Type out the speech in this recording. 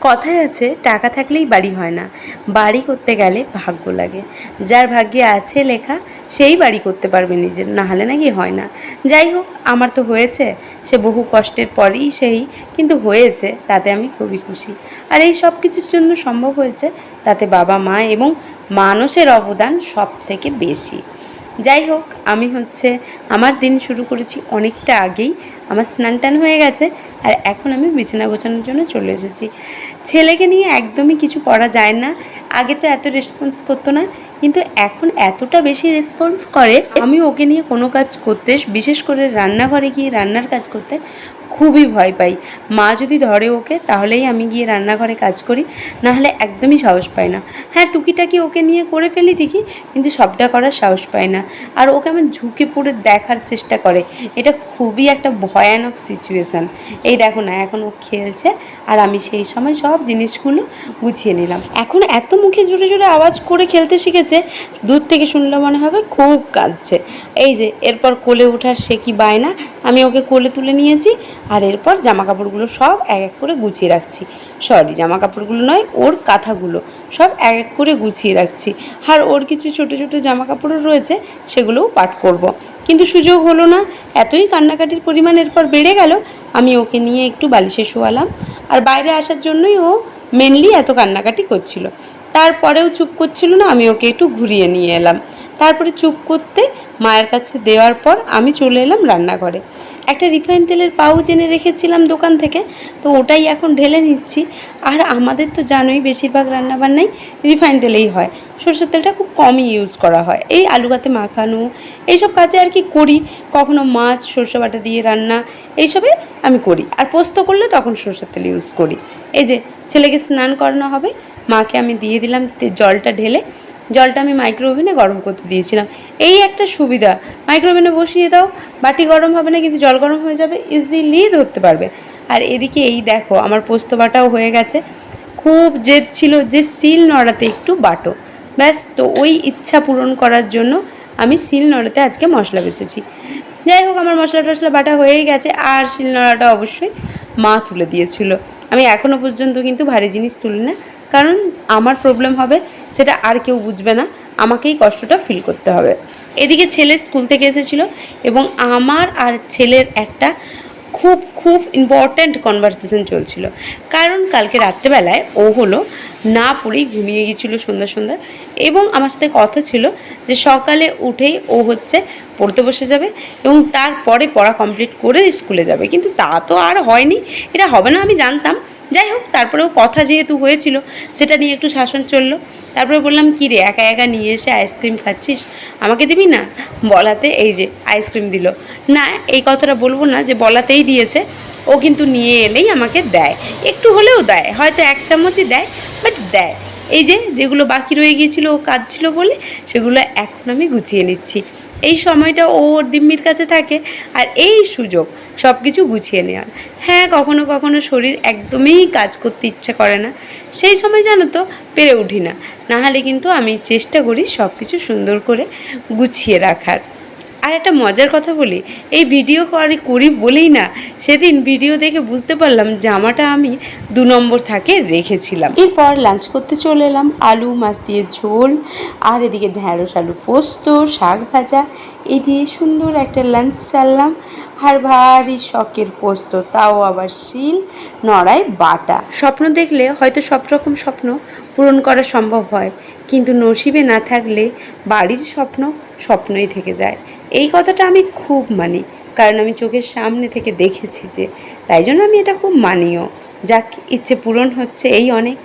কথায় আছে, টাকা থাকলেই বাড়ি হয় না। বাড়ি করতে গেলে ভাগ্য লাগে। যার ভাগ্যে আছে লেখা, সেই বাড়ি করতে পারবে নিজের না হলে নাকি হয় না। যাই হোক, আমার তো হয়েছে। সে বহু কষ্টের পরেই সেই, কিন্তু হয়েছে, তাতে আমি খুবই খুশি। আর এই সব কিছুর জন্য সম্ভব হয়েছে, তাতে বাবা মা এবং মানুষের অবদান সব থেকে বেশি। যাই হোক, আমি হচ্ছে, আমার দিন শুরু করেছি অনেকটা আগেই। আমার স্নান টান হয়ে গেছে, আর এখন আমি বিছানা গোছানোর জন্য চলে এসেছি। ছেলেকে নিয়ে একদমই কিছু করা যায় না। আগে তো এত রেসপন্স করতো না। কিন্তু এখন এতটা বেশি রেসপন্স করে, আমি ওকে নিয়ে কোনো কাজ করতে, বিশেষ করে রান্নাঘরে গিয়ে রান্নার কাজ করতে খুবই ভয় পাই। মা যদি ধরে ওকে, তাহলেই আমি গিয়ে রান্নাঘরে কাজ করি, নাহলে একদমই সাহস পাই না। হ্যাঁ টুকিটাকি ওকে নিয়ে করে ফেলি ঠিকই, কিন্তু সবটা করার সাহস পাই না। আর ওকে আমার ঝুঁকে পড়ে দেখার চেষ্টা করে। এটা খুবই একটা ভয়ানক সিচুয়েশান এই দেখো না, এখন ও খেলছে, আর আমি সেই সময় সব জিনিসগুলো গুছিয়ে নিলাম। এখন এত মুখে জোরে জোরে আওয়াজ করে খেলতে শিখেছে, দূর থেকে শুনলে মনে হবে খুব কাঁদছে। এই যে, এরপর কোলে ওঠার সে কি বায়না? আমি ওকে কোলে তুলে নিয়েছি আর এরপর জামা কাপড়গুলো সব এক এক করে গুছিয়ে রাখছি। সরি জামা কাপড়গুলো নয়, ওর কাঁথাগুলো সব এক এক করে গুছিয়ে রাখছি। আর ওর কিছু ছোট ছোট জামা কাপড়ও রয়েছে, সেগুলোও পাঠ করব। কিন্তু সুযোগ হলো না, এতই কান্নাকাটির পরিমাণ এরপর বেড়ে গেল, আমি ওকে নিয়ে একটু বালিশে শোয়ালাম। আর বাইরে আসার জন্যই ও মেনলি এত কান্নাকাটি করছিল। তারপরেও চুপ করছিল না, আমি ওকে একটু ঘুরিয়ে নিয়ে এলাম। তারপরে চুপ করতে মায়ের কাছে দেওয়ার পর আমি চলে এলাম রান্নাঘরে। একটা রিফাইন তেলের পাউচ এনে রেখেছিলাম দোকান থেকে, তো ওটাই এখন ঢেলে নিচ্ছি। আর আমাদের তো জানোই বেশিরভাগ রান্নাবান্নাই রিফাইন তেলেই হয়। সরষের তেলটা খুব কমই ইউজ করা হয়। এই আলু ভাতে মাখানো, এইসব কাজে আর কি করি। কখনো মাছ, সর্ষে বাটা দিয়ে রান্না, এইসবে আমি করি। আর পোস্ত করলে তখন সর্ষের তেল ইউজ করি। এই যে, ছেলেকে স্নান করানো হবে, মাকে আমি দিয়ে দিলাম জলটা ঢেলে জলটা আমি মাইক্রো ওভেনে গরম করতে দিয়েছিলাম। এই একটা সুবিধা। মাইক্রো ওভেনে বসিয়ে দাও, বাটি গরম হবে না, কিন্তু জল গরম হয়ে যাবে ইজিলি ধরতে পারবে। আর এদিকে এই দেখো, আমার পোস্ত বাটাও হয়ে গেছে। খুব জেদ ছিল যে সিল নড়াতে একটু বাটো। ব্যাস, তো ওই ইচ্ছা পূরণ করার জন্য আমি সিল নড়াতে আজকে মশলা বেচেছি যাই হোক, আমার মশলা টশলা বাটা হয়েই গেছে, আর শিল নোড়াটা অবশ্যই মা তুলে দিয়েছিল। আমি এখনও পর্যন্ত কিন্তু ভারী জিনিস তুলি না, কারণ আমার প্রবলেম হবে সেটা আর কেউ বুঝবে না। আমাকেই কষ্টটা ফিল করতে হবে। এদিকে ছেলে স্কুল থেকে এসেছিল এবং আমার আর ছেলের একটা খুব খুব ইম্পর্ট্যান্ট কনভারসেশন চলছিল। কারণ কালকে রাত্রেবেলায় ও হলো না পড়েই ঘুমিয়ে গিয়েছিল সন্ধ্যা সন্ধ্যা এবং আমার সাথে কথা ছিল যে সকালে উঠেই ও হচ্ছে পড়তে বসে যাবে এবং তারপরে পড়া কমপ্লিট করে স্কুলে যাবে। কিন্তু তা তো আর হয়নি। এটা হবে না আমি জানতাম। যাই হোক, তারপরেও কথা যেহেতু হয়েছিল, সেটা নিয়ে একটু শাসন চলল। তারপরে বললাম, কী রে, একা একা নিয়ে এসে আইসক্রিম খাচ্ছিস? আমাকে দিবি না? বলাতে এই যে আইসক্রিম দিল। না, এই কথাটা বলব না, যে বলাতেই দিয়েছে। ও কিন্তু নিয়ে এলেই আমাকে দেয়। একটু হলেও দেয়, হয়তো এক চামচই দেয় বাট দেয়। এই যে, যেগুলো বাকি রয়ে গিয়েছিল, ও কাজ ছিল বলে, সেগুলো এখন আমি গুছিয়ে নিচ্ছি। এই সময়টা ও ওর দিম্মির কাছে থাকে আর এই সুযোগ সব কিছু গুছিয়ে নেওয়ার। হ্যাঁ কখনো কখনো শরীর একদমই কাজ করতে ইচ্ছে করে না। সেই সময় জানো তো, পেরে উঠি না। নাহলে কিন্তু আমি চেষ্টা করি সব কিছু সুন্দর করে গুছিয়ে রাখার। আর একটা মজার কথা বলি এই ভিডিও করি করি বলেই না সেদিন ভিডিও দেখে বুঝতে পারলাম জামাটা আমি দু নম্বর থাকে রেখেছিলাম। এরপর লাঞ্চ করতে চলে এলাম আলু মাছ দিয়ে ঝোল আর এদিকে ঢ্যাঁড়স আলু পোস্ত শাক ভাজা এই দিয়ে সুন্দর একটা লাঞ্চ চাললাম আর ভারী শখের পোস্ত তাও আবার শিল নড়াই বাটা। স্বপ্ন দেখলে হয়তো সব রকম স্বপ্ন পূরণ করা সম্ভব হয় কিন্তু নসিবে না থাকলে বাড়ির স্বপ্ন স্বপ্নই থেকে যায়। এই কথাটা আমি খুব মানি। কারণ আমি চোখের সামনে থেকে দেখেছি যে তাই জন্য আমি এটা খুব মানিও। যাক, ইচ্ছে পূরণ হচ্ছে এই অনেক।